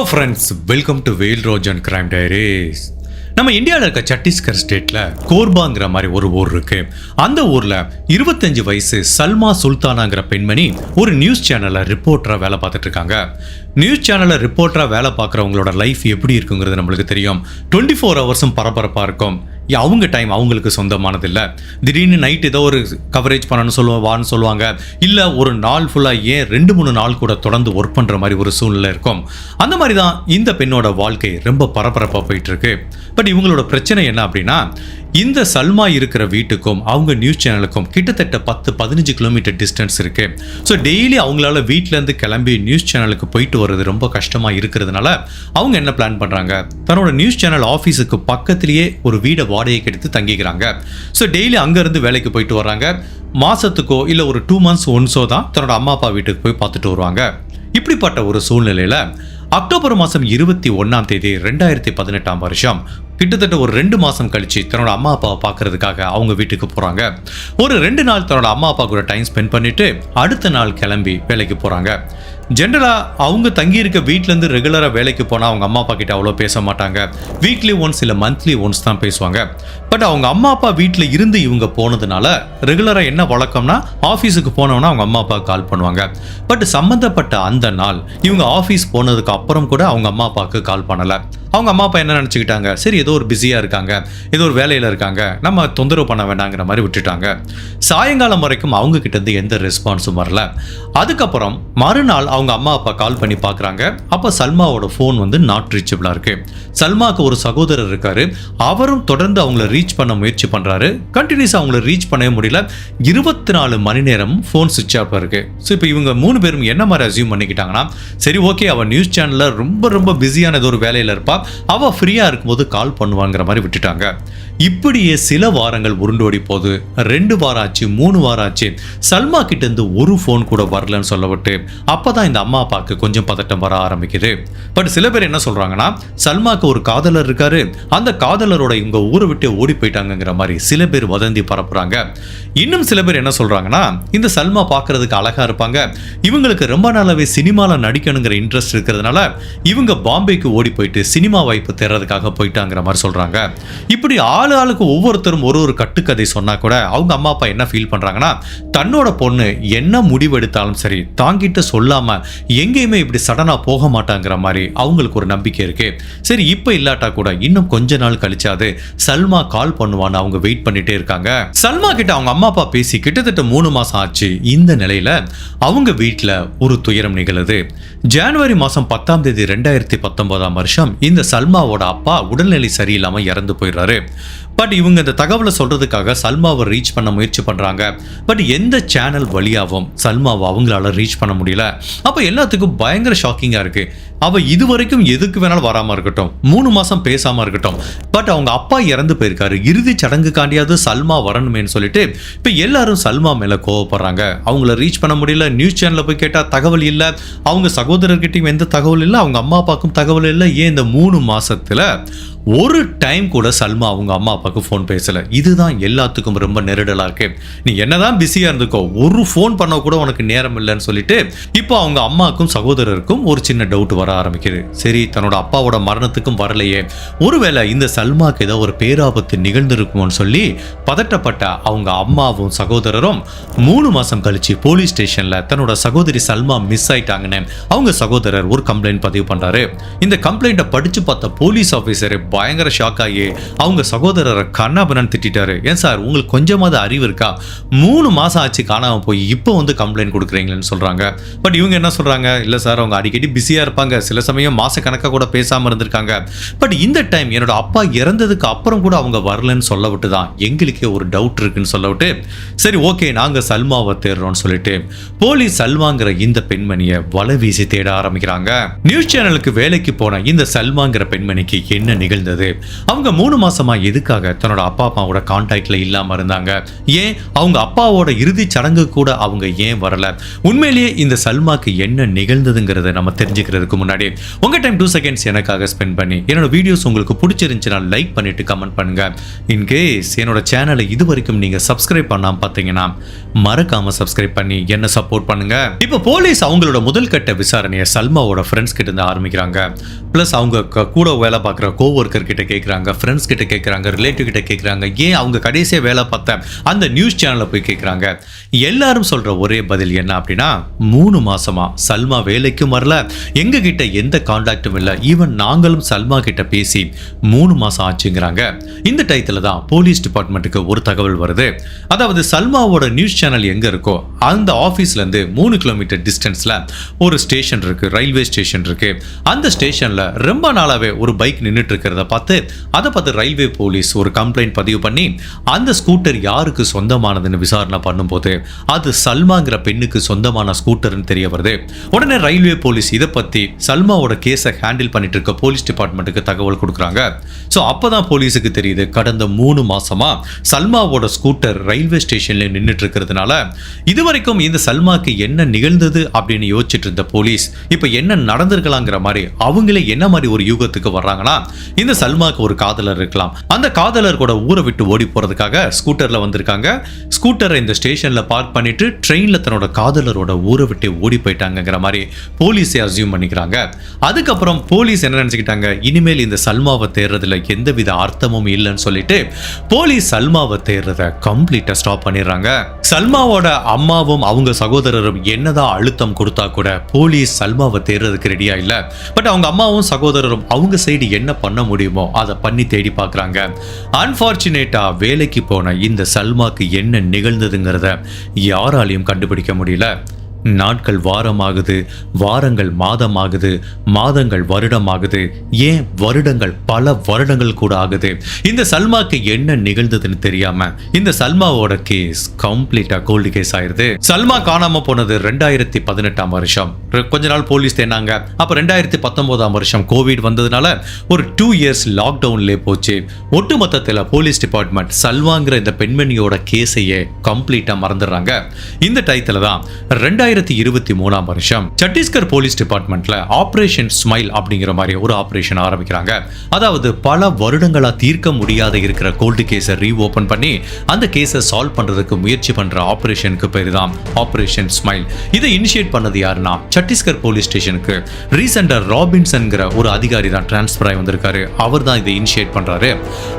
Hello friends welcome to வெயில் ரோஜ் and crime diaries நம்ம இந்தியாவில் இருக்க சத்தீஸ்கர் ஸ்டேட்டில் கோர்பாங்கிற மாதிரி ஒரு ஊர் இருக்கு. அந்த ஊரில் இருபத்தஞ்சு வயசு சல்மா சுல்தானாங்கிற பெண்மணி ஒரு நியூஸ் சேனலில் ரிப்போர்ட்டராக வேலை பார்த்துட்டு இருக்காங்க. நியூஸ் சேனலில் ரிப்போர்ட்டராக வேலை பார்க்குறவங்களோட லைஃப் எப்படி இருக்குங்கிறது நம்மளுக்கு தெரியும். டுவெண்ட்டி ஃபோர் ஹவர்ஸும் பரபரப்பாக இருக்கும். அவங்க டைம் அவங்களுக்கு சொந்தமானது இல்லை திடீர்னு நைட் ஏதோ ஒரு கவரேஜ் பண்ணணும்னு சொல்லுவோம் வான்னு சொல்லுவாங்க. இல்லை ஒரு நாள் ஃபுல்லாக ஏன் ரெண்டு மூணு நாள் கூட தொடர்ந்து ஒர்க் பண்ணுற மாதிரி ஒரு சூழ்நிலை இருக்கும். அந்த மாதிரி தான் இந்த பெண்ணோட வாழ்க்கை ரொம்ப பரபரப்பாக போயிட்டு இருக்கு. பட் இவங்களோட பிரச்சனை என்ன அப்படின்னா இந்த சல்மா இருக்கிற வீட்டுக்கும் அவங்க நியூஸ் சேனலுக்கும் கிட்டத்தட்ட பத்து பதினஞ்சு கிலோமீட்டர் டிஸ்டன்ஸ் இருக்கு. ஸோ டெய்லி அவங்களால வீட்டிலேருந்து கிளம்பி நியூஸ் சேனலுக்கு போயிட்டு வர்றது ரொம்ப கஷ்டமாக இருக்கிறதுனால அவங்க என்ன பிளான் பண்ணுறாங்க தன்னோட நியூஸ் சேனல் ஆஃபீஸுக்கு பக்கத்திலேயே ஒரு வீடை வாடகைக்கு எடுத்து தங்கிக்கிறாங்க. ஸோ டெய்லி அங்கேருந்து வேலைக்கு போயிட்டு வர்றாங்க. மாதத்துக்கோ இல்லை ஒரு டூ மந்த்ஸ் ஒன்ஸோ தான் தன்னோட அம்மா அப்பா வீட்டுக்கு போய் பார்த்துட்டு வருவாங்க. இப்படிப்பட்ட ஒரு சூழ்நிலையில் அக்டோபர் மாதம் இருபத்தி ஒன்றாம் தேதி ரெண்டாயிரத்தி பதினெட்டாம் வருஷம் கிட்டத்தட்ட ஒரு ரெண்டு மாதம் கழிச்சு தன்னோட அம்மா அப்பாவை பார்க்கறதுக்காக அவங்க வீட்டுக்கு போகிறாங்க ஒரு ரெண்டு நாள் தன்னோட அம்மா அப்பா கூட டைம் ஸ்பெண்ட் பண்ணிவிட்டு அடுத்த நாள் கிளம்பி வேலைக்கு போகிறாங்க ஜென்ரலாக அவங்க தங்கியிருக்க வீட்டிலேருந்து ரெகுலராக வேலைக்கு போனால் அவங்க அம்மா அப்பா கிட்ட அவ்வளோ பேச மாட்டாங்க. வீக்லி ஒன்ஸ் இல்லை மந்த்லி ஒன்ஸ் தான் பேசுவாங்க. பட் அவங்க அம்மா அப்பா வீட்டில் இருந்து இவங்க போனதுனால ரெகுலராக என்ன வழக்கம்னா ஆஃபீஸுக்கு போனோன்னா அவங்க அம்மா அப்பா கால் பண்ணுவாங்க. பட் சம்மந்தப்பட்ட அந்த நாள் இவங்க ஆஃபீஸ் போனதுக்கு அப்புறம் கூட அவங்க அம்மா அப்பாவுக்கு கால் பண்ணலை. அவங்க அம்மா அப்பா என்ன நினச்சிக்கிட்டாங்க? சரி ஏதோ ஒரு பிஸியாக இருக்காங்க. ஏதோ ஒரு வேலையில் இருக்காங்க. நம்ம தொந்தரவு பண்ண வேண்டாங்கிற மாதிரி விட்டுட்டாங்க. சாயங்காலம் வரைக்கும் அவங்க கிட்டேருந்து எந்த ரெஸ்பான்ஸும் வரல. அதுக்கப்புறம் மறுநாள் அவங்க அம்மா அப்பா கால் பண்ணி பார்க்குறாங்க அப்போ சல்மாவோட ஃபோன் வந்து நாட் ரீச்சபிளாக இருக்குது சல்மாவுக்கு ஒரு சகோதரர் இருக்காரு. அவரும் தொடர்ந்து அவங்கள ரீச் பண்ண முயற்சி பண்ணுறாரு கண்டினியூஸாக அவங்கள ரீச் பண்ணவே முடியல. இருபத்தி நாலு மணி நேரம் ஃபோன் சுவிட்ச் ஆஃப் இருக்குது ஸோ இப்போ இவங்க மூணு பேரும் என்ன மாதிரி அசியூம் பண்ணிக்கிட்டாங்கன்னா சரி ஓகே அவள் நியூஸ் சேனலில் ரொம்ப ரொம்ப பிஸியான ஏதோ ஒரு வேலையில் இருப்பா. அவள் ஃப்ரீயாக இருக்கும்போது கால் பண்ணுவாங்கிற மாதிரி விட்டுட்டாங்க. இப்படியே சில வாரங்கள் உருண்டோடி போது ரெண்டு வாரம் ஆச்சு மூணு வாரம் ஆச்சு சல்மா கிட்டேருந்து ஒரு ஃபோன் கூட வரலன்னு சொல்லப்பட்டு அப்போ தான் இந்த அம்மா அப்பாவுக்கு கொஞ்சம் பதட்டம் வர ஆரம்பிக்குது. பட் சில பேர் என்ன சொல்கிறாங்கன்னா சல்மாக்கு ஒரு காதலர் இருக்காரு அந்த காதலரோட இவங்க ஊரை விட்டு ஓடி போயிட்டாங்கங்கிற மாதிரி சில பேர் வதந்தி பரப்புறாங்க. இன்னும் சில பேர் என்ன சொல்கிறாங்கன்னா இந்த சல்மா பார்க்கிறதுக்கு அழகாக இருப்பாங்க. இவங்களுக்கு ரொம்ப நாளாவே சினிமாவில் நடிக்கணுங்கிற இன்ட்ரெஸ்ட் இருக்கிறதுனால இவங்க பாம்பேக்கு ஓடி போயிட்டு சினிமா சினிமா வாய்ப்பு தேர்றதுக்காக போயிட்டாங்கிற மாதிரி சொல்கிறாங்க இப்படி ஆளு ஆளுக்கு ஒவ்வொருத்தரும் ஒரு ஒரு கட்டுக்கதை சொன்னால் கூட அவங்க அம்மா அப்பா என்ன ஃபீல் பண்ணுறாங்கன்னா தன்னோட பொண்ணு என்ன முடிவெடுத்தாலும் சரி தாங்கிட்ட சொல்லாமல் எங்கேயுமே இப்படி சடனாக போக மாட்டாங்கிற மாதிரி அவங்களுக்கு ஒரு நம்பிக்கை இருக்குது சரி இப்போ இல்லாட்டா கூட இன்னும் கொஞ்ச நாள் கழிச்சாது சல்மா கால் பண்ணுவான்னு அவங்க வெயிட் பண்ணிட்டே இருக்காங்க. சல்மா கிட்ட அவங்க அம்மா அப்பா பேசி கிட்டத்தட்ட மூணு மாதம் ஆச்சு. இந்த நிலையில் அவங்க வீட்டில் ஒரு துயரம் நிகழுது. ஜனவரி மாதம் பத்தாம் தேதி ரெண்டாயிரத்தி பத்தொன்பதாம் வருஷம் இந்த சல்மாவோட அப்பா உடல்நிலை சரியில்லாமல் இறந்து போயிடுறாரு. பட் இவங்க இந்த தகவலை சொல்றதுக்காக சல்மாவை ரீச் பண்ண முயற்சி பண்றாங்க. பட் எந்த சேனல் வழியாகவும் சல்மாவை அவங்களால ரீச் பண்ண முடியல. அப்ப எல்லாத்துக்கும் பயங்கர ஷாக்கிங்கா இருக்கு. அவ இது வரைக்கும் எதுக்கு வேணாலும் வராம இருக்கட்டும். மூணு மாசம் பேசாம இருக்கட்டும். பட் அவங்க அப்பா இறந்து போயிருக்காரு. இறுதி சடங்குக்காண்டியாவது சல்மா வரணுமேன்னு சொல்லிட்டு இப்ப எல்லாரும் சல்மா மேல கோவப்படுறாங்க. அவங்கள ரீச் பண்ண முடியல. நியூஸ் சேனல்ல போய் கேட்டா தகவல் இல்ல. அவங்க சகோதரர்கிட்டையும் எந்த தகவல் இல்லை. அவங்க அம்மா அப்பாவுக்கும் தகவல் இல்லை. ஏன் இந்த மூணு மாசத்துல ஒரு டைம் கூட சல்மா அவங்க அம்மா அப்பாவுக்கு ஃபோன் பேசலை. இதுதான் எல்லாத்துக்கும் ரொம்ப நெருடலாக இருக்கு. நீ என்னதான் பிஸியாக இருந்துக்கோ ஒரு ஃபோன் பண்ண கூட உனக்கு நேரம் இல்லைன்னு சொல்லிட்டு இப்போ அவங்க அம்மாவுக்கும் சகோதரருக்கும் ஒரு சின்ன டவுட் வர ஆரம்பிக்குது. சரி தன்னோட அப்பாவோட மரணத்துக்கும் வரலையே. ஒருவேளை இந்த சல்மாக்கு ஏதோ ஒரு பேராபத்து நிகழ்ந்திருக்குமோன்னு சொல்லி பதட்டப்பட்ட அவங்க அம்மாவும் சகோதரரும் மூணு மாதம் கழிச்சு போலீஸ் ஸ்டேஷனில் தன்னோட சகோதரி சல்மா மிஸ் ஆயிட்டாங்கன்னு அவங்க சகோதரர் ஒரு கம்ப்ளைண்ட் பதிவு பண்ணுறாரு இந்த கம்ப்ளைண்ட்டை படித்து பார்த்த போலீஸ் ஆஃபீஸர் பயங்கர ஷாக் ஆகி அவங்க சகோதரரை கண்ணாபனன் திட்டிட்டாரு. ஏன் சார் உங்களுக்கு கொஞ்சமாவது அறிவு இருக்கா? மூணு மாசம் ஆச்சு காணாம போய் இப்போ வந்து கம்ப்ளைண்ட் கொடுக்குறீங்களேன்னு சொல்றாங்க. பட் இவங்க என்ன சொல்றாங்க? இல்ல சார் அவங்க அடிக்கடி பிஸியா இருப்பாங்க. சில சமயம் மாச கணக்காக கூட பேசாம இருந்திருக்காங்க. பட் இந்த டைம் என்னோட அப்பா இறந்ததுக்கு அப்புறம் கூட அவங்க வரலன்னு சொல்ல விட்டு தான் எங்களுக்கே ஒரு டவுட் இருக்குன்னு சொல்ல விட்டு சரி ஓகே நாங்க சல்மாவை தேடுறோம்னு சொல்லிட்டு போலீஸ் சல்மாங்கிற இந்த பெண்மணியை வலை வீசி தேட ஆரம்பிக்கிறாங்க. நியூஸ் சேனலுக்கு வேலைக்கு போன இந்த சல்மாங்கிற பெண்மணிக்கு என்ன நிகழ்ந்தது அவங்க மூணு மாசமா எதுக்காக தன்னோட அப்பா அம்மாவோட கான்டாக்ட்ல இல்லாம இருந்தாங்க? ஏன்? அவங்க அப்பாவோட இறுதி சடங்கு கூட அவங்க ஏன் வரல? உண்மையிலேயே இந்த சல்மாக்கு என்ன நிகழ்ந்ததுங்கிறத நம்ம தெரிஞ்சுக்கிறதுக்கு முன்னாடி உங்க டைம் டூ செகண்ட்ஸ் எனக்காக ஸ்பெண்ட் பண்ணி என்னோட வீடியோஸ் உங்களுக்கு பிடிச்சிருந்துச்சுன்னா லைக் பண்ணிட்டு கமெண்ட் பண்ணுங்க. இன்கேஸ் என்னோட சேனலை இது வரைக்கும் நீங்க சப்ஸ்கிரைப் பண்ணாம பார்த்தீங்கன்னா மறக்காம சப்ஸ்கிரைப் பண்ணி என்ன சப்போர்ட் பண்ணுங்க. இப்போ போலீஸ் அவங்களோட முதல் கட்ட விசாரணையை சல்மாவோட ஃப்ரெண்ட்ஸ் கிட்ட இருந்து ஆரம்பிக்கிறாங்க. ப்ளஸ் அவங்க கூட வேலை பார்க்குற ஒர்க்கர் கிட்ட கேட்குறாங்க ஃப்ரெண்ட்ஸ் கிட்ட கேட்குறாங்க ரிலேட்டிவ் கிட்ட கேட்குறாங்க ஏன் அவங்க கடைசியாக வேலை பார்த்த அந்த நியூஸ் சேனலில் போய் கேட்குறாங்க எல்லாரும் சொல்ற ஒரே பதில் என்ன அப்படின்னா மூணு மாசமா சல்மா வேலைக்கும் வரல எங்க கிட்ட எந்த காண்டாக்டும் இல்லை. ஈவன் நாங்களும் சல்மா கிட்ட பேசி மூணு மாசம் ஆச்சுங்கிறாங்க. இந்த டயத்தில் தான் போலீஸ் டிபார்ட்மெண்ட்டுக்கு ஒரு தகவல் வருது. அதாவது சல்மாவோட நியூஸ் சேனல் எங்க இருக்கோ அந்த ஆஃபீஸ்லேருந்து மூணு கிலோமீட்டர் டிஸ்டன்ஸ்ல ஒரு ஸ்டேஷன் இருக்கு ரயில்வே ஸ்டேஷன் இருக்கு. அந்த ஸ்டேஷன்ல ரொம்ப நாளாவே ஒரு பைக் நின்றுட்டு இருக்கிறத பார்த்து அதை பார்த்து ரயில்வே போலீஸ் ஒரு கம்ப்ளைண்ட் பதிவு பண்ணி அந்த ஸ்கூட்டர் யாருக்கு சொந்தமானதுன்னு விசாரணை பண்ணும்போது அது சல்மாங்கிற பெண்ணுக்கு சொந்தமான ஸ்கூட்டர்னு தெரிய வருது. உடனே ரயில்வே போலீஸ் இதை பற்றி சல்மாவோட கேஸை ஹேண்டில் பண்ணிட்டு இருக்க போலீஸ் டிபார்ட்மெண்ட்டுக்கு தகவல் கொடுக்குறாங்க. ஸோ அப்போ தான் போலீஸுக்கு தெரியுது கடந்த மூணு மாசமா சல்மாவோட ஸ்கூட்டர் ரயில்வே ஸ்டேஷன்ல நின்றுட்டு இருக்கிறதுனால இதுவரைக்கும் இந்த சல்மாக்கு என்ன நிகழ்ந்தது அப்படின்னு யோசிச்சுட்டு இருந்த போலீஸ் இப்போ என்ன நடந்திருக்கலாங்கிற மாதிரி அவங்களே என்ன மாதிரி ஒரு யூகத்துக்கு வர்றாங்கன்னா இந்த சல்மாக்கு ஒரு காதலர் இருக்கலாம். அந்த காதலர் கூட ஊரை விட்டு ஓடி போறதுக்காக ஸ்கூட்டர்ல வந்திருக்காங்க. ஸ்கூட்டரை இந்த ஸ்டேஷன்ல பார்க் பண்ணிட்டு ட்ரெயின்ல தன்னோட காதலரோட ஊரை விட்டு ஓடி போயிட்டாங்கிற மாதிரி போலீஸே அசியூம் பண்ணிக்கிறாங்க. அதுக்கப்புறம் போலீஸ் என்ன நினைச்சுக்கிட்டாங்க? இனிமேல் இந்த சல்மாவை தேடுறதுல எந்தவித அர்த்தமும் இல்லைன்னு சொல்லிட்டு போலீஸ் சல்மாவை தேடுறத கம்ப்ளீட்டா ஸ்டாப் பண்ணிடுறாங்க. சல்மாவோட அம்மாவும் அவங்க சகோதரரும் என்னதான் அழுத்தம் கொடுத்தா கூட போலீஸ் சல்மாவை தேடுறதுக்கு ரெடியா இல்ல. பட் அவங்க அம்மாவும் சகோதரரும் அவங்க சைடு என்ன பண்ண முடியும் அதை பண்ணி தேடி பார்க்குறாங்க. அன்ஃபார்ச்சுனேட்டாக வேலைக்கு போன இந்த சல்மாக்கு என்ன நிகழ்ந்ததுங்கிறத யாராலையும் கண்டுபிடிக்க முடியல. நாட்கள் வாரமாகுது வாரங்கள் மாதமாகுது மாதங்கள் வருடமாகுது. ஏன் வருடங்கள் பல வருடங்கள் கூட ஆகுது? இந்த சல்மாக்கு என்ன நிகழ்ந்ததுன்னு தெரியாம இந்த சல்மாவோட கேஸ் கம்ப்ளீட்டா கோல்டு கேஸ் ஆயிருது. சல்மா காணாம போனது ரெண்டாயிரத்தி பதினெட்டாம் வருஷம். கொஞ்ச நாள் போலீஸ் தேனாங்க. அப்ப ரெண்டாயிரத்தி பத்தொன்பதாம் வருஷம் கோவிட் வந்ததுனால ஒரு டூ இயர்ஸ் லாக்டவுன்லே போச்சு. ஒட்டுமொத்தத்தில் போலீஸ் டிபார்ட்மெண்ட் சல்வாங்கிற இந்த பெண்மணியோட கேஸையே கம்ப்ளீட்டா மறந்துடுறாங்க. இந்த டயத்துல தான் ரெண்டாயிரத்தி ரெண்டாயிரத்தி இருபத்தி மூணாம் வருஷம் சத்தீஸ்கர் போலீஸ் டிபார்ட்மெண்ட்ல ஆபரேஷன் ஸ்மைல் அப்படிங்கிற மாதிரி ஒரு ஆபரேஷன் ஆரம்பிக்கிறாங்க. அதாவது பல வருடங்களா தீர்க்க முடியாத இருக்கிற கோல்டு கேஸை ரீஓபன் பண்ணி அந்த கேஸை சால்வ் பண்றதுக்கு முயற்சி பண்ற ஆபரேஷனுக்கு பேர் தான் ஆபரேஷன் ஸ்மைல். இதை இனிஷியேட் பண்ணது யாருன்னா சத்தீஸ்கர் போலீஸ் ஸ்டேஷனுக்கு ரீசெண்டா ராபின்சன்கிற ஒரு அதிகாரி தான் டிரான்ஸ்பர் ஆகி வந்திருக்காரு. அவர் தான் இதை இனிஷியேட் பண்றாரு.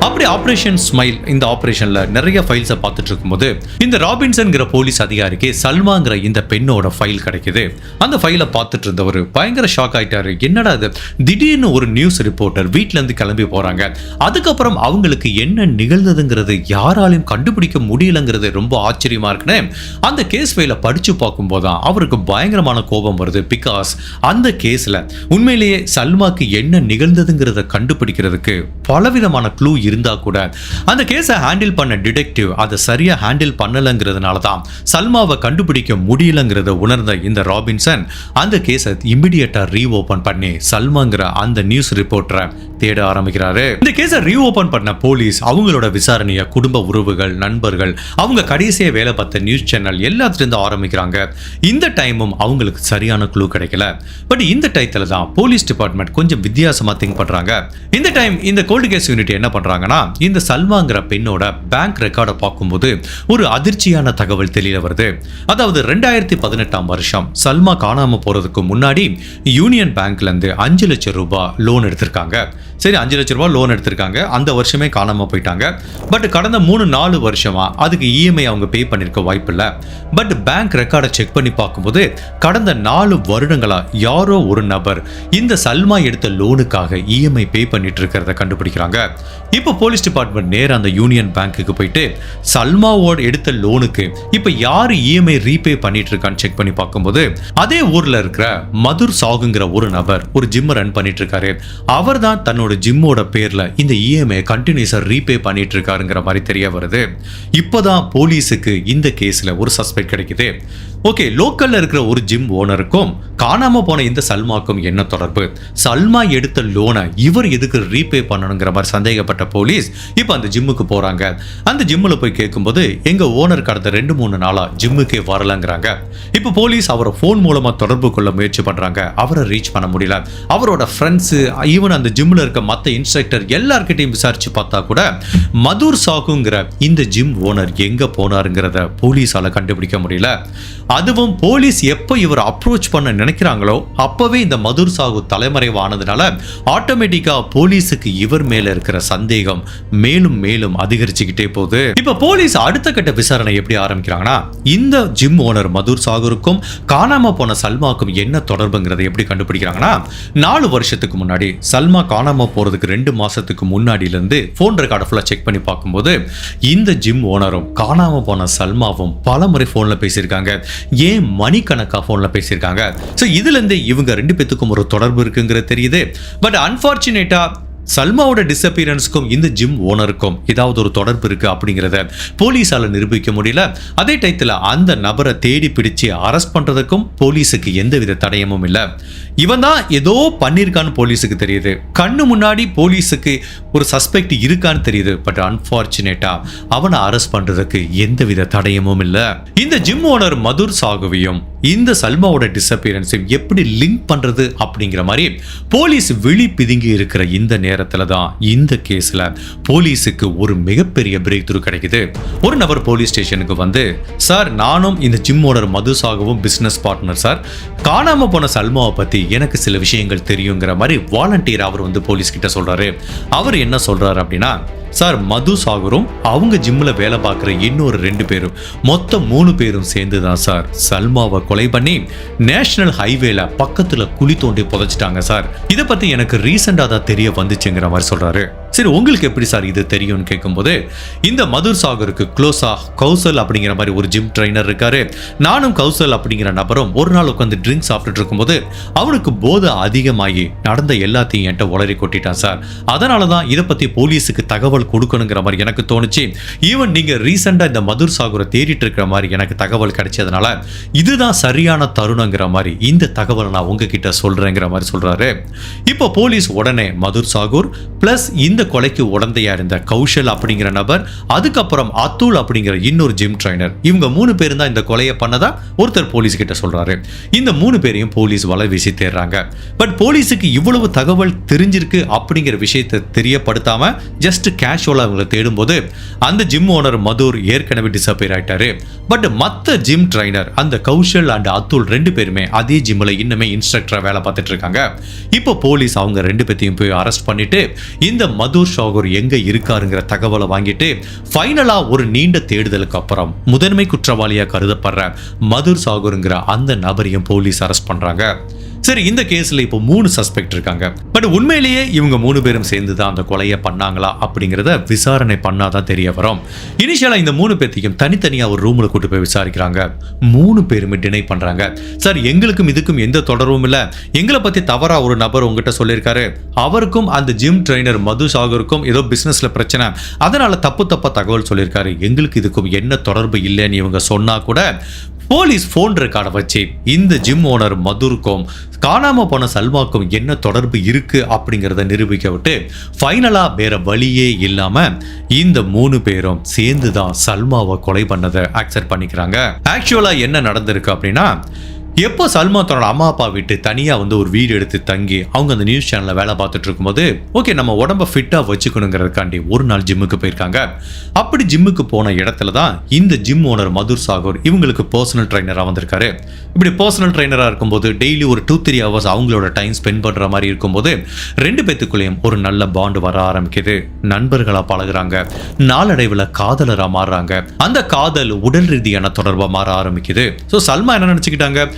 அப்படி ஆபரேஷன் ஸ்மைல் இந்த ஆபரேஷன்ல நிறைய ஃபைல்ஸை பார்த்துட்டு இருக்கும்போது இந்த ராபின்சன்கிற போலீஸ் அதிகாரிக்கு சல்மாங்கிற இந்த பெண்ணோட அவரோட ஃபைல் கிடைக்குது. அந்த ஃபைலை பார்த்துட்டு இருந்தவர் பயங்கர ஷாக் ஆயிட்டாரு. என்னடா இது? திடீர்னு ஒரு நியூஸ் ரிப்போர்ட்டர் வீட்டிலேருந்து கிளம்பி போகிறாங்க அதுக்கப்புறம் அவங்களுக்கு என்ன நிகழ்ந்ததுங்கிறது யாராலையும் கண்டுபிடிக்க முடியலங்கிறது ரொம்ப ஆச்சரியமாக இருக்குன்னு அந்த கேஸ் ஃபைலை படித்து பார்க்கும்போது தான் அவருக்கு பயங்கரமான கோபம் வருது. பிகாஸ் அந்த கேஸில் உண்மையிலேயே சல்மாக்கு என்ன நிகழ்ந்ததுங்கிறத கண்டுபிடிக்கிறதுக்கு பலவிதமான க்ளூ இருந்தால் கூட அந்த கேஸை ஹேண்டில் பண்ண டிடெக்டிவ் அதை சரியாக ஹேண்டில் பண்ணலைங்கிறதுனால தான் சல்மாவை கண்டுபிடிக்க முடியலங்கிறத உணர்ந்த இந்த ராபின்சன் அந்த கேஸை இமிடியட்டா ரீஓபன் பண்ணி சல்மாங்கிற அந்த நியூஸ் ரிப்போர்ட்டரை தேட ஆரம்பிக்கிறாரு. இந்த கேஸை ரீஓபன் பண்ண போலீஸ் அவங்களோட விசாரணையை குடும்ப உறவுகள் நண்பர்கள் அவங்க கடைசியா வேலை பார்த்த நியூஸ் சேனல் எல்லாத்துலேருந்து ஆரம்பிக்கிறாங்க. இந்த டைமும் அவங்களுக்கு சரியான குழு கிடைக்கல. பட் இந்த டயத்துல தான் போலீஸ் டிபார்ட்மெண்ட் கொஞ்சம் வித்தியாசமாக திங்க் பண்ணுறாங்க இந்த டைம் இந்த கோல்டு கேஸ் யூனிட் என்ன பண்ணுறாங்கன்னா இந்த சல்மாங்கிற பெண்ணோட பேங்க் ரெக்கார்டை பார்க்கும்போது ஒரு அதிர்ச்சியான தகவல் தெளிய வருது. அதாவது ரெண்டாயிரத்தி பதினெட்டு பதினெட்டாம் வருஷம். சல்மா காணாம போறதுக்கு முன்னாடி யூனியன் பேங்க்ல இருந்து அஞ்சு லட்சம் ரூபாய் லோன் எடுத்திருக்காங்க. சரி அஞ்சு லட்ச ரூபாய் லோன் எடுத்திருக்காங்க. அந்த வருஷமே காணாமல் போயிட்டாங்க. பட் கடந்த மூணு நாலு வருஷமா அதுக்கு இஎம்ஐ அவங்க பே பண்ணியிருக்க வாய்ப்பு இல்லை பட் பேங்க் ரெக்கார்டை செக் பண்ணி பார்க்கும்போது கடந்த நாலு வருடங்களா யாரோ ஒரு நபர் இந்த சல்மா எடுத்த லோனுக்காக இஎம்ஐ பே பண்ணிட்டு இருக்கிறத கண்டுபிடிக்கிறாங்க. இப்போ போலீஸ் டிபார்ட்மெண்ட் நேராக அந்த யூனியன் பேங்க்குக்கு போயிட்டு சல்மாவோட எடுத்த லோனுக்கு இப்போ யார் இஎம்ஐ ரீபே பண்ணிட்டு இருக்கான்னு செக் பண்ணி பார்க்கும்போது அதே ஊர்ல இருக்கிற மதுர் சாகுங்கிற ஒரு நபர் ஒரு ஜிம் ரன் பண்ணிட்டு இருக்காரு அவர் தான் தன்னோட ஜிம்மோட பேர்ல இந்த இஎம்ஐ கண்டினியூஸா ரீபே பண்ணிட்டு இருக்காருங்கிற மாதிரி தெரிய வருது. இப்போதான் போலீஸுக்கு இந்த கேஸ்ல ஒரு சஸ்பெக்ட் கிடைக்குது. ஓகே லோக்கல்ல இருக்கிற ஒரு ஜிம் ஓனருக்கும் காணாம போன இந்த சல்மாக்கும் என்ன தொடர்பு? சல்மா எடுத்த லோனை இவர் எதுக்கு ரீபே பண்ணணுங்கிற மாதிரி சந்தேகப்பட்ட போலீஸ் இப்போ அந்த ஜிம்முக்கு போறாங்க. அந்த ஜிம்மில் போய் கேட்கும்போது எங்க ஓனர் கடந்த ரெண்டு மூணு நாளா ஜிம்முக்கே வரலங்கிறாங்க. இப்போ போலீஸ் அவரை ஃபோன் மூலமா தொடர்பு கொள்ள முயற்சி பண்றாங்க. அவரை ரீச் பண்ண முடியல. அவரோட ஃப்ரெண்ட்ஸ் ஈவன் அந்த ஜிம்ல இருக்க மற்ற இன்ஸ்ட்ரக்டர் எல்லார்கிட்டையும் விசாரிச்சு பார்த்தா கூட மதுர் சாகுங்கிற இந்த ஜிம் ஓனர் எங்க போனாருங்கிறத போலீஸால கண்டுபிடிக்க முடியல. அதுவும் போலீஸ் எப்போ இவர் அப்ரோச் பண்ண நினைக்கிறாங்களோ அப்பவே இந்த மதுர் சாகு தலைமறைவானதுனால ஆட்டோமேட்டிக்கா போலீஸுக்கு இவர் மேல இருக்கிற சந்தேகம் மேலும் மேலும் அதிகரிச்சுக்கிட்டே போகுது. இப்ப போலீஸ் அடுத்த கட்ட விசாரணை எப்படி ஆரம்பிக்கிறாங்கன்னா இந்த ஜிம் ஓனர் மதுர் சாகுருக்கும் காணாம போன சல்மாக்கும் என்ன தொடர்புங்கிறதை எப்படி கண்டுபிடிக்கிறாங்கன்னா நாலு வருஷத்துக்கு முன்னாடி சல்மா காணாம போறதுக்கு ரெண்டு மாசத்துக்கு முன்னாடில இருந்து போன் ரெக்கார்டை ஃபுல்லா செக் பண்ணி பார்க்கும்போது இந்த ஜிம் ஓனரும் காணாம போன சல்மாவும் பல முறை போன்ல பேசியிருக்காங்க. ஏன் மணிக்கணக்கா போன்ல பேசியிருக்காங்க? ஸோ இதுலேருந்து இவங்க ரெண்டு பேத்துக்கும் ஒரு தொடர்பு இருக்குங்கிறது தெரியுது. பட் அன்பார்ச்சுனேட்டா சல்மாவோட டிசப்பியரன்ஸ்க்கும் இந்த ஜிம் ஓனருக்கும் ஏதாவது ஒரு தொடர்பு இருக்கு அப்படிங்கிறத போலீஸால நிரூபிக்க முடியல. அதே டயத்தில் அந்த நபரை தேடி பிடிச்சு அரெஸ்ட் பண்றதுக்கும் போலீஸுக்கு எந்தவித தடயமும் இல்லை. இவன் தான் ஏதோ பண்ணியிருக்கான்னு போலீஸுக்கு தெரியுது. கண்ணு முன்னாடி போலீஸுக்கு ஒரு சஸ்பெக்ட் இருக்கான்னு தெரியுது. பட் அன்பார்ச்சுனேட்டா அவனை அரெஸ்ட் பண்றதுக்கு எந்தவித தடயமும் இல்லை. இந்த ஜிம் ஓனர் மதுர் சாகுவையும் இந்த சல்மாவோட டிசப்பியரன்ஸையும் எப்படி லிங்க் பண்றது அப்படிங்கிற மாதிரி போலீஸ் விழி பிதுங்கி இருக்கிற இந்த நேரம் நேரத்தில் தான் இந்த கேஸில் போலீஸுக்கு ஒரு மிகப்பெரிய பிரேக் த்ரூ கிடைக்குது. ஒரு நபர் போலீஸ் ஸ்டேஷனுக்கு வந்து சார் நானும் இந்த ஜிம் ஓனர் மது சாகவும் பிசினஸ் பார்ட்னர் சார். காணாமல் போன சல்மாவை பற்றி எனக்கு சில விஷயங்கள் தெரியுங்கிற மாதிரி வாலண்டியர் அவர் வந்து போலீஸ் கிட்ட சொல்கிறாரு அவர் என்ன சொல்றாரு அப்படின்னா சார் மது சாகரும் அவங்க ஜிம்மில் வேலை பார்க்குற இன்னொரு ரெண்டு பேரும் மொத்தம் மூணு பேரும் சேர்ந்து தான் சார். சல்மாவை கொலை பண்ணி நேஷனல் ஹைவேல பக்கத்தில் குழி தோண்டி புதைச்சிட்டாங்க சார். இதை பற்றி எனக்கு ரீசெண்டாக தான் தெரிய வந்துச்சுங்கிற மாதிரி சொல்கிறாரு சரி உங்களுக்கு எப்படி சார் இது தெரியும்னு கேட்கும்போது இந்த மதுர் சாகருக்கு க்ளோஸா கௌசல் அப்படிங்கிற மாதிரி ஒரு ஜிம் ட்ரைனர் இருக்காரு. நானும் கௌசல் அப்படிங்கிற நபரும் ஒரு நாள் உட்காந்து ட்ரிங்க் சாப்பிட்டுட்டு இருக்கும்போது அவனுக்கு போதை அதிகமாகி நடந்த எல்லாத்தையும் என்கிட்ட உளறி கொட்டிட்டான் சார். அதனால தான் இதை பற்றி போலீஸுக்கு தகவல் கொடுக்கணுங்கிற மாதிரி எனக்கு தோணுச்சு. ஈவன் நீங்கள் ரீசெண்டாக இந்த மதுர் சாகுரை தேடிட்டு இருக்கிற மாதிரி எனக்கு தகவல் கிடைச்சதுனால இதுதான் சரியான தருணங்கிற மாதிரி இந்த தகவலை நான் உங்ககிட்ட சொல்கிறேங்கிற மாதிரி சொல்கிறாரு இப்போ போலீஸ் உடனே மதுர் சாகூர் ப்ளஸ் இந்த கொலைக்கு உடந்தையா இருந்த கௌஷல் அப்படிங்கிற நபர் அதுக்கப்புறம் அத்துல் அப்படிங்கிற இன்னொரு ஜிம் ட்ரைனர் இவங்க மூணு பேரும் தான் இந்த கொலையை பண்ணதா? ஒருத்தர் போலீஸ் கிட்ட சொல்றாரு. இந்த மூணு பேரையும் போலீஸ் வலை வீசி தேடுறாங்க பட் போலீஸுக்கு இவ்வளவு தகவல் தெரிஞ்சிருக்கு அப்படிங்கிற விஷயத்தை தெரியப்படுத்தாம ஜஸ்ட் கேஷுவலா அவங்களை தேடும்போது அந்த ஜிம் ஓனர் மதுர் ஏற்கனவே டிசப்பியர் ஆயிட்டாரு. பட் மத்த ஜிம் ட்ரைனர் அந்த கௌஷல் அண்ட் அத்துல் ரெண்டு பேருமே அதே ஜிம்ல இன்னுமே இன்ஸ்ட்ரக்டரா வேலை பார்த்துட்டு இருக்காங்க. இப்போ போலீஸ் அவங்க ரெண்டு பேத்தையும் போய் அரெஸ்ட் பண்ணிட்டு இந்த மது மதுர் ஷாகூர் எங்க இருக்காருங்கிற தகவலை வாங்கிட்டு ஃபைனலா ஒரு நீண்ட தேடுதலுக்கு அப்புறம் முதன்மை குற்றவாளியா கருதப்படுற மதுர் சாகூருங்கிற அந்த நபரையும் போலீஸ் அரெஸ்ட் பண்றாங்க. சரி இந்த கேஸ்ல இப்போ மூணு சஸ்பெக்ட் இருக்காங்க. பட் உண்மையிலேயே இவங்க மூணு பேரும் சேர்ந்து தான் அந்த கொலையை பண்ணாங்களா அப்படிங்கிறத விசாரணை பண்ணாதான் தெரிய வரும். இனிஷியலா இந்த மூணு பேர்த்தையும் தனித்தனியா ஒரு ரூம்ல கூட்டு போய் விசாரிக்கிறாங்க. மூணு பேருமே டினை பண்றாங்க. சார் எங்களுக்கும் இதுக்கும் எந்த தொடர்பும் இல்லை. எங்களை பத்தி தவறா ஒரு நபர் உங்ககிட்ட சொல்லியிருக்காரு. அவருக்கும் அந்த ஜிம் ட்ரைனர் மது சாகருக்கும் ஏதோ பிஸ்னஸில் பிரச்சனை. அதனால் தப்பு தப்பாக தகவல் சொல்லியிருக்காரு. எங்களுக்கு இதுக்கும் என்ன தொடர்பு இல்லைன்னு இவங்க சொன்னா கூட போலீஸ் ஃபோன் ரெக்கார்டை வச்சு இந்த ஜிம் ஓனர் மதுருக்கும் காணாமல் போன சல்மாக்கும் என்ன தொடர்பு இருக்கு அப்படிங்கிறத நிரூபிக்க விட்டு ஃபைனலாக வேறு வழியே இல்லாமல் இந்த மூணு பேரும் சேர்ந்து தான் சல்மாவை கொலை பண்ணதை ஆக்செப்ட் பண்ணிக்கிறாங்க. ஆக்சுவலாக என்ன நடந்திருக்கு அப்படின்னா எப்போ சல்மா தன்னோட அம்மா அப்பா விட்டு தனியாக வந்து ஒரு வீடு எடுத்து தங்கி அவங்க அந்த நியூஸ் சேனலில் வேலை பார்த்துட்டு இருக்கும்போது ஓகே நம்ம உடம்ப ஃபிட்டாக வச்சுக்கணுங்கிறதுக்காண்டி ஒரு நாள் ஜிம்முக்கு போயிருக்காங்க. அப்படி ஜிம்முக்கு போன இடத்துல தான் இந்த ஜிம் ஓனர் மதுர் சாகூர் இவங்களுக்கு பர்சனல் ட்ரைனராக வந்திருக்காரு. இப்படி பர்சனல் ட்ரைனராக இருக்கும்போது டெய்லி ஒரு டூ த்ரீ ஹவர்ஸ் அவங்களோட டைம் ஸ்பெண்ட் பண்ணுற மாதிரி இருக்கும்போது ரெண்டு பேத்துக்குள்ளேயும் ஒரு நல்ல பாண்டு வர ஆரம்பிக்குது. நண்பர்களாக பழகுறாங்க. நாளடைவில் காதலராக மாறுறாங்க. அந்த காதல் உடல் ரீதியான தொடர்பாக மாற ஆரம்பிக்குது. ஸோ சல்மா என்ன நினச்சிக்கிட்டாங்க?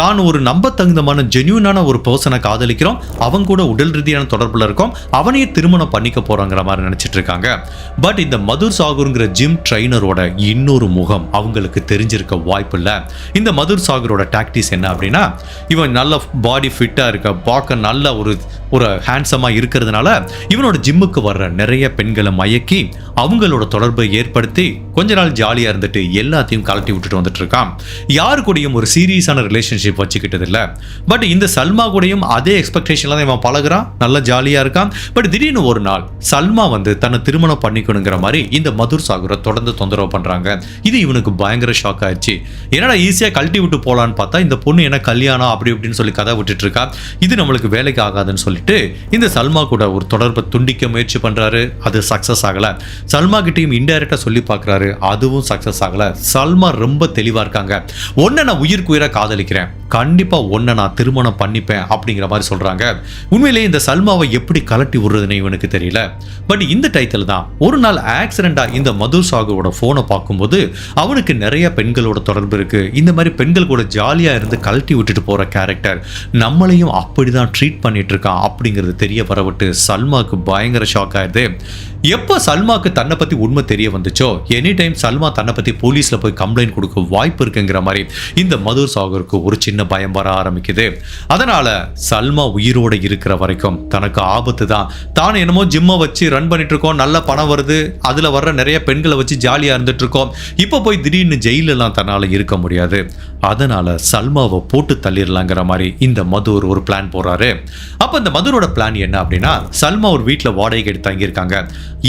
தான் ஒரு நம்ப தகுந்தமான ஜென்யூனான ஒரு பர்சனை காதலிக்கிறோம். அவங்க கூட உடல் ரீதியான தொடர்பில் இருக்கோம். அவனையே திருமணம் பண்ணிக்க போறாங்கிற மாதிரி நினைச்சிட்டு இருக்காங்க. பட் இந்த மதுர் சாகுருங்கிற ஜிம் ட்ரைனரோட இன்னொரு முகம் அவங்களுக்கு தெரிஞ்சிருக்க வாய்ப்பு இல்லை இந்த மதுர் சாகரோட டாக்டிஸ் என்ன அப்படின்னா இவன் நல்ல பாடி ஃபிட்டா இருக்க பார்க்க நல்ல ஒரு ஒரு ஹேண்ட்ஸமாக இருக்கிறதுனால இவனோட ஜிம்முக்கு வர்ற நிறைய பெண்களை மயக்கி அவங்களோட தொடர்பை ஏற்படுத்தி கொஞ்ச நாள் ஜாலியாக இருந்துட்டு எல்லாத்தையும் கலட்டி விட்டுட்டு வந்துட்டு இருக்கான். யாரு கூடயும் ஒரு சீரியஸான ரிலேஷன்ஷிப் வச்சுக்கிட்டது இல்லை பட் இந்த சல்மா கூடயும் அதே எக்ஸ்பெக்டேஷன்ல தான் இவன் பழகுறான். நல்லா ஜாலியாக இருக்கான். பட் திடீர்னு ஒரு நாள் சல்மா வந்து தன்னை திருமணம் பண்ணிக்கணுங்கிற மாதிரி இந்த மதுர் சாகுரை தொடர்ந்து தொந்தரவு பண்ணுறாங்க இது இவனுக்கு பயங்கர ஷாக் ஆயிடுச்சு. என்னடா ஈஸியாக கழட்டி விட்டு போகலான்னு பார்த்தா இந்த பொண்ணு என்ன கல்யாணம் அப்படி இப்படின்னு சொல்லி கதை விட்டுட்டு இருக்கா. இது நம்மளுக்கு வேலைக்கு ஆகாதுன்னு சொல்லிட்டு இந்த சல்மா கூட ஒரு தொடர்பை துண்டிக்க முயற்சி பண்ணுறாரு அது சக்ஸஸ் ஆகலை. சல்மா கிட்டையும் இன்டைரக்டாக சொல்லி பார்க்குறாரு. அதுவும் சக்ஸஸ் ஆகலை. சல்மா ரொம்ப தெளிவாக இருக்காங்க. ஒன்று நான் உயிருக்கு உயிராக காதலிக்கிறேன். back. கண்டிப்பாக ஒன்றை நான் திருமணம் பண்ணிப்பேன் அப்படிங்கிற மாதிரி சொல்கிறாங்க உண்மையிலேயே இந்த சல்மாவை எப்படி கலட்டி விடுறதுன்னு இவனுக்கு தெரியல. பட் இந்த டைட்டில் தான். ஒரு நாள் ஆக்சிடெண்ட்டாக இந்த மது சாகுவோட ஃபோனை பார்க்கும்போது அவனுக்கு நிறைய பெண்களோட தொடர்பு இருக்கு. இந்த மாதிரி பெண்கள் கூட ஜாலியாக இருந்து கழட்டி விட்டுட்டு போகிற கேரக்டர் நம்மளையும் அப்படி தான் ட்ரீட் பண்ணிட்டு இருக்கான் அப்படிங்கிறது தெரிய வரவிட்டு சல்மாவுக்கு பயங்கர ஷாக் ஆயிடுது. எப்போ சல்மாவுக்கு தன்னை பற்றி உண்மை தெரிய வந்துச்சோ எனி டைம் சல்மா தன்னை பற்றி போலீஸில் போய் கம்ப்ளைண்ட் கொடுக்க வாய்ப்பு இருக்குங்கிற மாதிரி இந்த மதுர் சாகருக்கு ஒரு சின்ன பயம் வர ஆரம்பிக்குது. அதனால சல்மா உயிரோட இருக்கிற வரைக்கும் தனக்கு ஆபத்து தான். தான் என்னமோ ஜிம்மை வச்சு ரன் பண்ணிட்டு இருக்கோம். நல்ல பணம் வருது. அதில் வர்ற நிறைய பெண்களை வச்சு ஜாலியாக இருந்துட்டு இருக்கோம். இப்போ போய் திடீர்னு ஜெயிலெல்லாம் தன்னால் இருக்க முடியாது. அதனால சல்மாவை போட்டு தள்ளிடலாங்கிற மாதிரி இந்த மதுர் ஒரு பிளான் போறாரு அப்போ இந்த மதுரோட பிளான் என்ன அப்படின்னா சல்மா ஒரு வீட்டில் வாடகைக்கு எடுத்து தங்கியிருக்காங்க.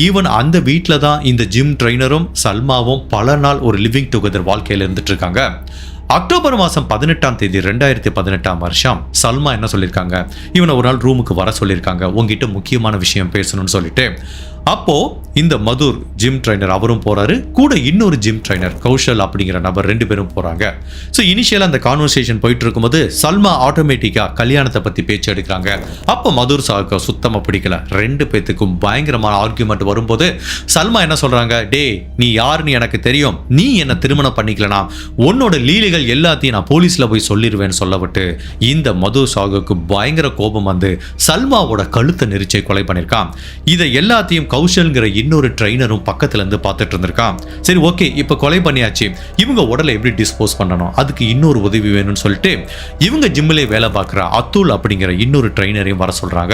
ஈவன் அந்த வீட்டில் தான் இந்த ஜிம் ட்ரைனரும் சல்மாவும் பல நாள் ஒரு லிவிங் டுகெதர் வாழ்க்கையில் இருந்துட்டு இருக்காங்க. அக்டோபர் மாதம் பதினெட்டாம் தேதி ரெண்டாயிரத்தி பதினெட்டாம் வருஷம் சல்மா என்ன சொல்லியிருக்காங்க? இவனை ஒரு நாள் ரூமுக்கு வர சொல்லியிருக்காங்க. உங்ககிட்ட முக்கியமான விஷயம் பேசணும்னு சொல்லிட்டு. அப்போ இந்த மதுர் ஜிம் ட்ரைனர் அவரும் போறாரு கூட இன்னொரு ஜிம் ட்ரைனர் கௌஷல் அப்படிங்கிற நபர் ரெண்டு பேரும் போறாங்க. ஸோ இனிஷியலாக அந்த கான்வர்சேஷன் போயிட்டு இருக்கும்போது சல்மா ஆட்டோமேட்டிக்கா கல்யாணத்தை பத்தி பேச்சு எடுக்கிறாங்க. அப்போ மதுர் சாவுக்கு சுத்தமா பிடிக்கல. ரெண்டு பேத்துக்கும் பயங்கரமான ஆர்குமெண்ட் வரும்போது சல்மா என்ன சொல்றாங்க? டே நீ யாருன்னு எனக்கு தெரியும். நீ என்ன திருமணம் பண்ணிக்கலனா? உன்னோட லீலைகள் எல்லாத்தையும் நான் போலீஸ்ல போய் சொல்லிடுவேன்னு சொல்லப்பட்டு இந்த மது சாகுக்கு பயங்கர கோபம் வந்து சல்மாவோட கழுத்தை நெரிச்சை கொலை பண்ணியிருக்கான். இதை எல்லாத்தையும் கௌஷல்ங்கிற இன்னொரு ட்ரைனரும் பக்கத்துல இருந்து பார்த்துட்டு இருந்திருக்கான் சரி ஓகே இப்போ கொலை பண்ணியாச்சு. இவங்க உடலை எப்படி டிஸ்போஸ் பண்ணணும்? அதுக்கு இன்னொரு உதவி வேணும்னு சொல்லிட்டு இவங்க ஜிம்மிலே வேலை பார்க்குற அத்துல் அப்படிங்கிற இன்னொரு ட்ரைனரையும் வர சொல்றாங்க.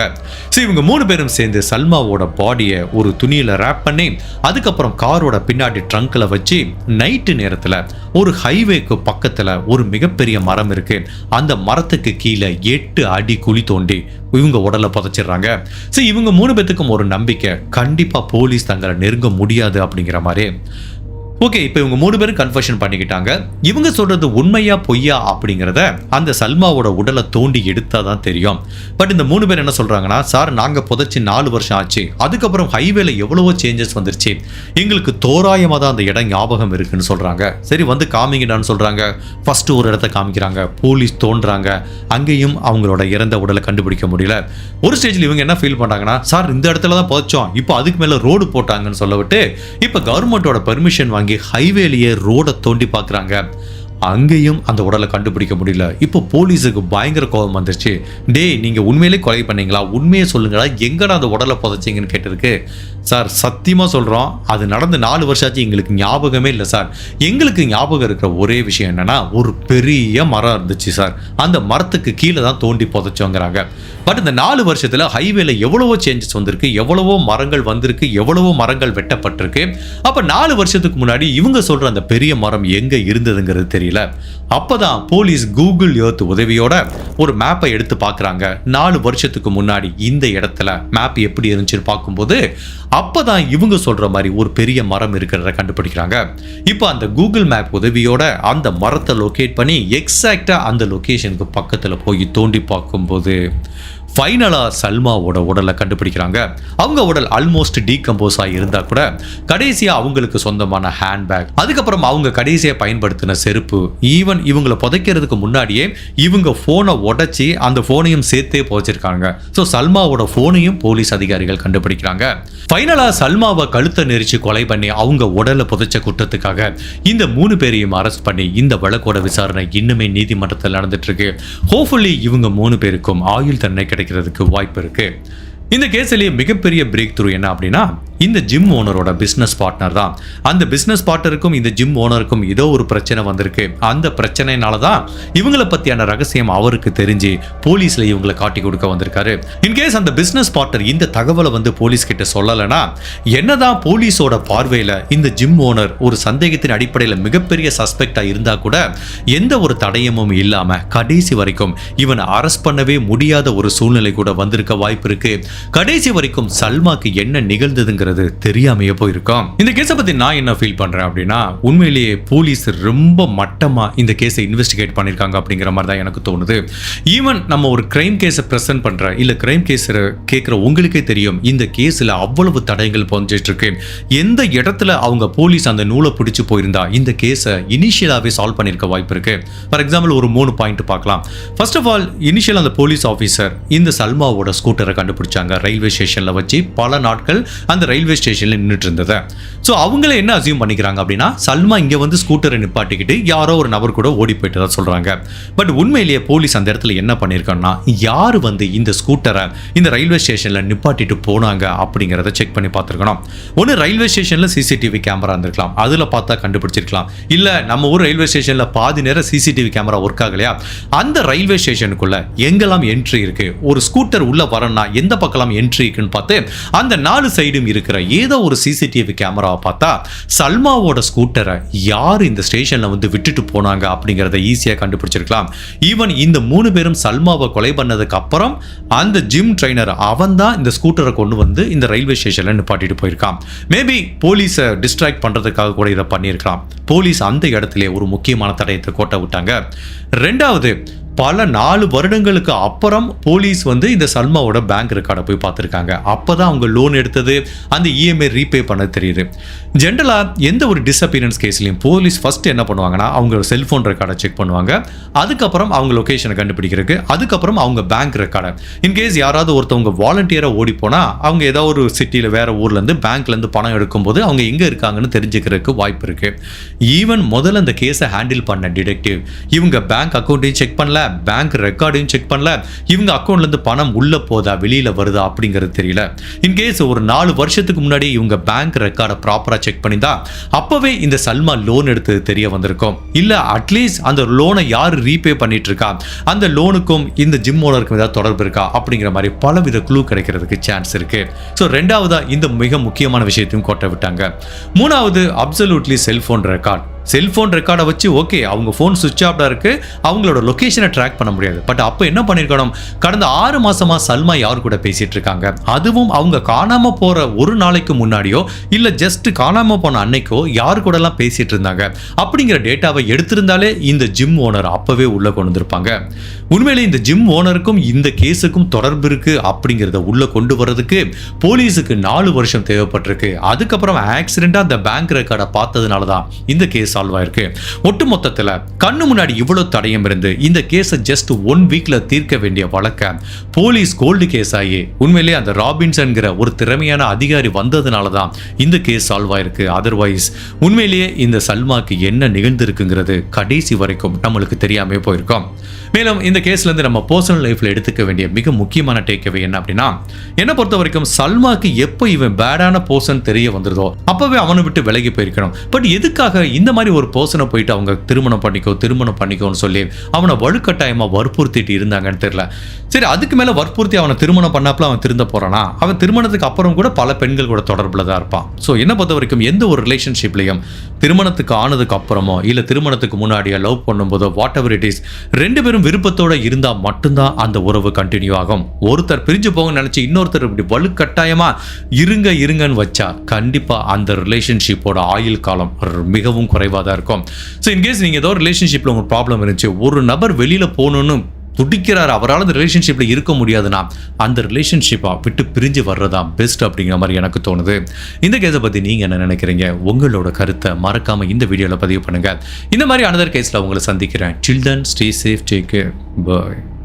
சரி இவங்க மூணு பேரும் சேர்ந்து சல்மாவோட பாடியை ஒரு துணியில ரேப் பண்ணி அதுக்கப்புறம் காரோட பின்னாடி ட்ரங்க்ல வச்சு நைட்டு நேரத்துல ஒரு ஹைவேக்கு பக்கத்துல ஒரு மிகப்பெரிய மரம் இருக்கு. அந்த மரத்துக்கு கீழே எட்டு அடி குழி தோண்டி இவங்க உடலை புதைச்சிடுறாங்க. ஸோ இவங்க மூணு பேத்துக்கும் ஒரு நம்பிக்கை. கண்டிப்பா போலீஸ் தங்களை நெருங்க முடியாது அப்படிங்கிற மாதிரி. ஓகே இப்போ இவங்க மூணு பேரும் கன்ஃபர்ஷன் பண்ணிக்கிட்டாங்க. இவங்க சொல்றது உண்மையா பொய்யா அப்படிங்கிறத அந்த சல்மாவோட உடலை தோண்டி எடுத்தா தான் தெரியும். பட் இந்த மூணு பேர் என்ன சொல்றாங்கன்னா சார் நாங்க புதைச்சி நாலு வருஷம் ஆச்சு. அதுக்கப்புறம் ஹைவேல எவ்வளவோ சேஞ்சஸ் வந்துருச்சு. எங்களுக்கு தோராயமா தான் அந்த இடம் ஞாபகம் இருக்குன்னு சொல்றாங்க. சரி வந்து காமிங்கடான்னு சொல்றாங்க. ஃபர்ஸ்ட் ஒரு இடத்த காமிக்கிறாங்க. போலீஸ் தோன்றாங்க. அங்கேயும் அவங்களோட இறந்த உடலை கண்டுபிடிக்க முடியல. ஒரு ஸ்டேஜில் இவங்க என்ன ஃபீல் பண்ணுறாங்கன்னா சார் இந்த இடத்துல தான் புதைச்சோம். இப்போ அதுக்கு மேல ரோடு போட்டாங்கன்னு சொல்ல விட்டு இப்போ கவர்மெண்ட்டோட பெர்மிஷன் வாங்கி ஹைவேலையே ரோடை தோண்டி பார்க்குறாங்க. அங்கேயும் அந்த உடலை கண்டுபிடிக்க முடியல. இப்போ போலீஸுக்கு பயங்கர கோபம் வந்துருச்சு. டேய் நீங்கள் உண்மையிலே கொலை பண்ணீங்களா? உண்மையை சொல்லுங்களா எங்கடா அந்த உடலை புதைச்சிங்கன்னு கேட்டிருக்கு சார் சத்தியமாக சொல்கிறோம் அது நடந்து நாலு வருஷம் ஆச்சு எங்களுக்கு ஞாபகமே இல்லை சார். எங்களுக்கு ஞாபகம் இருக்கிற ஒரே விஷயம் என்னென்னா ஒரு பெரிய மரம் இருந்துச்சு சார். அந்த மரத்துக்கு கீழே தான் தோண்டி புதைச்சோங்கிறாங்க. பட் இந்த நாலு வருஷத்தில் ஹைவேல எவ்வளவோ சேஞ்சஸ் வந்திருக்கு எவ்வளவோ மரங்கள் வந்திருக்கு எவ்வளவோ மரங்கள் வெட்டப்பட்டிருக்கு. அப்போ நாலு வருஷத்துக்கு முன்னாடி இவங்க சொல்கிற அந்த பெரிய மரம் எங்கே இருந்ததுங்கிறது தெரியல. அப்போ தான் போலீஸ் கூகுள் ஏர்த் உதவியோட ஒரு மேப்பை எடுத்து பார்க்குறாங்க. நாலு வருஷத்துக்கு முன்னாடி இந்த இடத்துல மேப் எப்படி இருந்துச்சுன்னு பார்க்கும்போது அப்போ தான் இவங்க சொல்கிற மாதிரி ஒரு பெரிய மரம் இருக்கிறத கண்டுபிடிக்கிறாங்க. இப்போ அந்த கூகுள் மேப் உதவியோட அந்த மரத்தை லொக்கேட் பண்ணி எக்ஸாக்டாக அந்த லொக்கேஷனுக்கு பக்கத்தில் போய் தோண்டி பார்க்கும்போது ஃபைனலாக சல்மாவோட உடலை கண்டுபிடிக்கிறாங்க. அவங்க உடல் ஆல்மோஸ்ட் டீகம்போஸ் ஆகி இருந்தால் கூட கடைசியா அவங்களுக்கு சொந்தமான ஹேண்ட்பேக் அதுக்கப்புறம் அவங்க கடைசியாக பயன்படுத்தின செருப்பு ஈவன் இவங்களை புதைக்கிறதுக்கு முன்னாடியே இவங்க ஃபோனை உடைச்சி அந்த ஃபோனையும் சேர்த்தே புதைச்சிருக்காங்க. ஸோ சல்மாவோட ஃபோனையும் போலீஸ் அதிகாரிகள் கண்டுபிடிக்கிறாங்க. ஃபைனலாக சல்மாவை கழுத்தை நெரிச்சு கொலை பண்ணி அவங்க உடலை புதைச்ச குற்றத்துக்காக இந்த மூணு பேரையும் அரெஸ்ட் பண்ணி இந்த வழக்கோட விசாரணை இன்னுமே நீதிமன்றத்தில் நடந்துட்டு இருக்கு. ஹோப்ஃபுல்லி இவங்க மூணு பேருக்கும் ஆயுள் தண்டனை கிடைக்கிறதுக்கு வாய்ப்பு இருக்கு. இந்த கேஸ்லேயே மிகப்பெரிய பிரேக் த்ரூ என்ன அப்படின்னா இந்த ஜிம் ஓனரோட பிஸ்னஸ் பார்ட்னர் தான். அந்த பிஸ்னஸ் பார்ட்னருக்கும் இந்த ஜிம் ஓனருக்கும் ஏதோ ஒரு பிரச்சனை வந்திருக்கு. அந்த பிரச்சனைனால தான் இவங்கள பற்றியான ரகசியம் அவருக்கு தெரிஞ்சு போலீஸில் இவங்களை காட்டி கொடுக்க வந்திருக்காரு. இன்கேஸ் அந்த பிஸ்னஸ் பார்ட்னர் இந்த தகவலை வந்து போலீஸ் கிட்ட சொல்லலைன்னா என்னதான் போலீஸோட பார்வையில் இந்த ஜிம் ஓனர் ஒரு சந்தேகத்தின் அடிப்படையில் மிகப்பெரிய சஸ்பெக்டாக இருந்தால் கூட எந்த ஒரு தடயமும் இல்லாமல் கடைசி வரைக்கும் இவனை அரெஸ்ட் பண்ணவே முடியாத ஒரு சூழ்நிலை கூட வந்திருக்க வாய்ப்பு இருக்குது கடைசி வரைக்கும் சல்மாக்கு என்ன நிகழ்ந்ததுங்கிறது தெரியாமையே போயிருக்கோம். இந்த கேஸை பத்தி நான் என்ன ஃபீல் பண்றேன் அப்படின்னா உண்மையிலேயே போலீஸ் ரொம்ப மட்டமா இந்த கேஸை இன்வெஸ்டிகேட் பண்ணிருக்காங்க அப்படிங்கிற மாதிரி தான் எனக்கு தோணுது. ஈவன் நம்ம ஒரு கிரைம் கேஸை ப்ரெசென்ட் பண்ற இல்ல கிரைம் கேஸ் கேட்குற உங்களுக்கே தெரியும் இந்த கேஸ்ல அவ்வளவு தடயங்கள் புரிஞ்சிட்டு இருக்கு எந்த இடத்துல அவங்க போலீஸ் அந்த நூலை பிடிச்சு போயிருந்தா இந்த கேஸை இனிஷியலாகவே சால்வ் பண்ணியிருக்க வாய்ப்பு இருக்கு. ஃபார் எக்ஸாம்பிள் ஒரு மூணு பாயிண்ட் பார்க்கலாம். ஃபர்ஸ்ட் ஆஃப் ஆல் இனிஷியல் அந்த போலீஸ் ஆஃபீஸர் இந்த சல்மாவோட ஸ்கூட்டரை கண்டுபிடிச்சாங்க. ரயில்வே ஸ்டேஷனில் வச்சு பல நாட்கள் அந்த ரயில்வே ஸ்டேஷனில் நின்றுட்டு இருந்தது ஸோ அவங்கள என்ன அசியூம் பண்ணிக்கிறாங்க அப்படின்னா சல்மா இங்கே வந்து ஸ்கூட்டரை நிப்பாட்டிக்கிட்டு யாரோ ஒரு நபர் கூட ஓடி போயிட்டு தான் சொல்கிறாங்க பட் உண்மையிலேயே போலீஸ் அந்த இடத்துல என்ன பண்ணியிருக்காங்கன்னா யார் வந்து இந்த ஸ்கூட்டரை இந்த ரயில்வே ஸ்டேஷனில் நிப்பாட்டிட்டு போனாங்க அப்படிங்கிறத செக் பண்ணி பார்த்துருக்கணும். ஒன்று ரயில்வே ஸ்டேஷனில் சிசிடிவி கேமரா இருந்திருக்கலாம். அதில் பார்த்தா கண்டுபிடிச்சிருக்கலாம். இல்லை நம்ம ஊர் ரயில்வே ஸ்டேஷனில் பாதி நேரம் சிசிடிவி கேமரா ஒர்க் ஆகலையா? அந்த ரயில்வே ஸ்டேஷனுக்குள்ள எங்கெல்லாம் என்ட்ரி இருக்கு? ஒரு ஸ்கூட்டர் உள்ள வரணும்னா எந்த பக்கம் பார்க்கலாம் என்ட்ரி இருக்குன்னு பார்த்து அந்த நாலு சைடும் இருக்கிற ஏதோ ஒரு சிசிடிவி கேமராவை பார்த்தா சல்மாவோட ஸ்கூட்டரை யார் இந்த ஸ்டேஷனில் வந்து விட்டுட்டு போனாங்க அப்படிங்கிறத ஈஸியாக கண்டுபிடிச்சிருக்கலாம். ஈவன் இந்த மூணு பேரும் சல்மாவை கொலை பண்ணதுக்கு அப்புறம் அந்த ஜிம் ட்ரைனர் அவன் தான் இந்த ஸ்கூட்டரை கொண்டு வந்து இந்த ரயில்வே ஸ்டேஷனில் நிப்பாட்டிட்டு போயிருக்கான். மேபி போலீஸை டிஸ்ட்ராக்ட் பண்ணுறதுக்காக கூட இதை பண்ணியிருக்கலாம். போலீஸ் அந்த இடத்துல ஒரு முக்கியமான தடயத்தை கோட்டை விட்டாங்க. ரெண்டாவது பல நாலு வருடங்களுக்கு அப்புறம் போலீஸ் வந்து இந்த சல்மாவோட பேங்க் ரெக்கார்டை போய் பார்த்துருக்காங்க. அப்போ தான் அவங்க லோன் எடுத்தது அந்த இஎம்ஐ ரீபே பண்ண தெரியுது. ஜென்ரலாக எந்த ஒரு டிஸ்அப்பியரன்ஸ் கேஸ்லையும் போலீஸ் ஃபஸ்ட்டு என்ன பண்ணுவாங்கன்னா அவங்க செல்ஃபோன் ரெக்கார்டை செக் பண்ணுவாங்க. அதுக்கப்புறம் அவங்க லொக்கேஷனை கண்டுபிடிக்கிறதுக்கு அதுக்கப்புறம் அவங்க பேங்க் ரெக்கார்டை இன்கேஸ் யாராவது ஒருத்தவங்க வாலண்டியராக ஓடி போனால் அவங்க ஏதோ ஒரு சிட்டியில் வேறு ஊர்லேருந்து பேங்க்லேருந்து பணம் எடுக்கும்போது அவங்க எங்கே இருக்காங்கன்னு தெரிஞ்சுக்கிறதுக்கு வாய்ப்பு இருக்குது ஈவன் முதல்ல அந்த கேஸை ஹேண்டில் பண்ண டிடெக்டிவ் இவங்க பேங்க் அக்கௌண்ட்டையும் செக் பண்ணல. பேங்க் ரெக்கார்டையும் செக் பண்ணல. இவங்க அக்கௌண்ட்லேருந்து பணம் உள்ள போதா வெளியில் வருதா அப்படிங்கிறது தெரியல. இன்கேஸ் ஒரு நாலு வருஷத்துக்கு முன்னாடி இவங்க பேங்க் ரெக்கார்டை ப்ராப்பராக செக் பண்ணியிருந்தா அப்போவே இந்த சல்மா லோன் எடுத்தது தெரிய வந்திருக்கும். இல்லை அட்லீஸ்ட் அந்த லோனை யார் ரீபே பண்ணிட்டு இருக்கா? அந்த லோனுக்கும் இந்த ஜிம் ஓனருக்கும் ஏதாவது தொடர்பு இருக்கா? அப்படிங்கிற மாதிரி பலவித குழு கிடைக்கிறதுக்கு சான்ஸ் இருக்கு. ஸோ ரெண்டாவதா இந்த மிக முக்கியமான விஷயத்தையும் கொட்ட விட்டாங்க. மூணாவது அப்சல்யூட்லி செல்போன் ரெக்கார்ட் செல்ஃபோன் ரெக்கார்டை வச்சு ஓகே அவங்க ஃபோன் சுவிட்ச் ஆஃப்டாக இருக்குது அவங்களோட லொக்கேஷனை ட்ராக் பண்ண முடியாது. பட் அப்போ என்ன பண்ணியிருக்கணும் கடந்த ஆறு மாதமாக சல்மா யார் கூட பேசிகிட்டு இருக்காங்க? அதுவும் அவங்க காணாமல் போகிற ஒரு நாளைக்கு முன்னாடியோ இல்லை ஜஸ்ட் காணாமல் போன அன்னைக்கோ யார் கூடலாம் பேசிகிட்டு இருந்தாங்க? அப்படிங்கிற டேட்டாவை எடுத்திருந்தாலே இந்த ஜிம் ஓனர் அப்போவே உள்ளே கொண்டு வந்திருப்பாங்க. உண்மையிலே இந்த ஜிம் ஓனருக்கும் இந்த கேஸுக்கும் தொடர்பு இருக்கு அப்படிங்கிறத உள்ளே கொண்டு வர்றதுக்கு போலீஸுக்கு நாலு வருஷம் தேவைப்பட்டிருக்கு. அதுக்கப்புறம் ஆக்சிடெண்ட்டாக அந்த பேங்க் ரெக்கார்டை பார்த்ததுனால தான் இந்த கேஸ் சால்வ் ஆயிருக்கு ஒட்டு மொத்தத்தில் கண்ணு முன்னாடி இவ்வளோ தடயம் இருந்து இந்த கேஸை ஜஸ்ட் ஒன் வீக்கில் தீர்க்க வேண்டிய வழக்க போலீஸ் கோல்டு கேஸ் ஆகி உண்மையிலே அந்த ராபின்சன்கிற ஒரு திறமையான அதிகாரி வந்ததுனால தான் இந்த கேஸ் சால்வ் ஆயிருக்கு அதர்வைஸ் உண்மையிலேயே இந்த சல்மாக்கு என்ன நிகழ்ந்திருக்குங்கிறது கடைசி வரைக்கும் நம்மளுக்கு தெரியாமே போயிருக்கோம். மேலும் இந்த கேஸ்லேருந்து நம்ம பர்சனல் லைஃப்பில் எடுத்துக்க வேண்டிய மிக முக்கியமான டேக்அவே என்ன அப்படின்னா என்னை பொறுத்த வரைக்கும் சல்மாக்கு எப்போ இவன் பேடான பர்சன் தெரிய வந்துருதோ அப்போவே அவனை விட்டு விலகி போயிருக்கணும். பட் எதுக்காக இந்த மாதிரி ஒரு பர்சனை போயிட்டு அவங்க திருமணம் பண்ணிக்கோ திருமணம் பண்ணிக்கோன்னு சொல்லி அவனை வலுக்கட்டாயமா வற்புறுத்திட்டு இருந்தாங்கன்னு தெரியல. சரி அதுக்கு மேலே வற்புறுத்தி அவனை திருமணம் பண்ணாப்புல அவன் திருந்த போறானா? அவன் திருமணத்துக்கு அப்புறம் கூட பல பெண்கள் கூட தொடர்பில் தான் இருப்பான். ஸோ என்ன பொறுத்த வரைக்கும் எந்த ஒரு ரிலேஷன்ஷிப்லையும் திருமணத்துக்கு ஆனதுக்கு அப்புறமோ இல்லை திருமணத்துக்கு முன்னாடியோ லவ் பண்ணும்போதோ வாட் எவர் இட் இஸ் ரெண்டு பேரும் விருப்பத்தோட இருந்தால் மட்டும்தான் அந்த உறவு கண்டினியூ ஆகும். ஒருத்தர் பிரிஞ்சு போக நினச்சி இன்னொருத்தர் இப்படி வலுக்கட்டாயமா இருங்க இருங்கன்னு வச்சா கண்டிப்பாக அந்த ரிலேஷன்ஷிப்போட ஆயுள் காலம் மிகவும் மிகவும் குறைவாக தான் இருக்கும் ஸோ இன்கேஸ் நீங்க ஏதோ ரிலேஷன்ஷிப்ல உங்களுக்கு ப்ராப்ளம் இருந்துச்சு ஒரு நபர் வெளியில போகணும்னு துடிக்கிறார் அவரால் அந்த ரிலேஷன்ஷிப்பில் இருக்க முடியாதுன்னா அந்த ரிலேஷன்ஷிப்பை விட்டு பிரிஞ்சு வர்றதா பெஸ்ட் அப்படிங்கிற மாதிரி எனக்கு தோணுது. இந்த கேஸை பற்றி நீங்கள் என்ன நினைக்கிறீங்க? உங்களோட கருத்தை மறக்காமல் இந்த வீடியோவில் பதிவு பண்ணுங்கள் இந்த மாதிரி அனதர் கேஸில் உங்களை சந்திக்கிறேன். Children stay safe take bye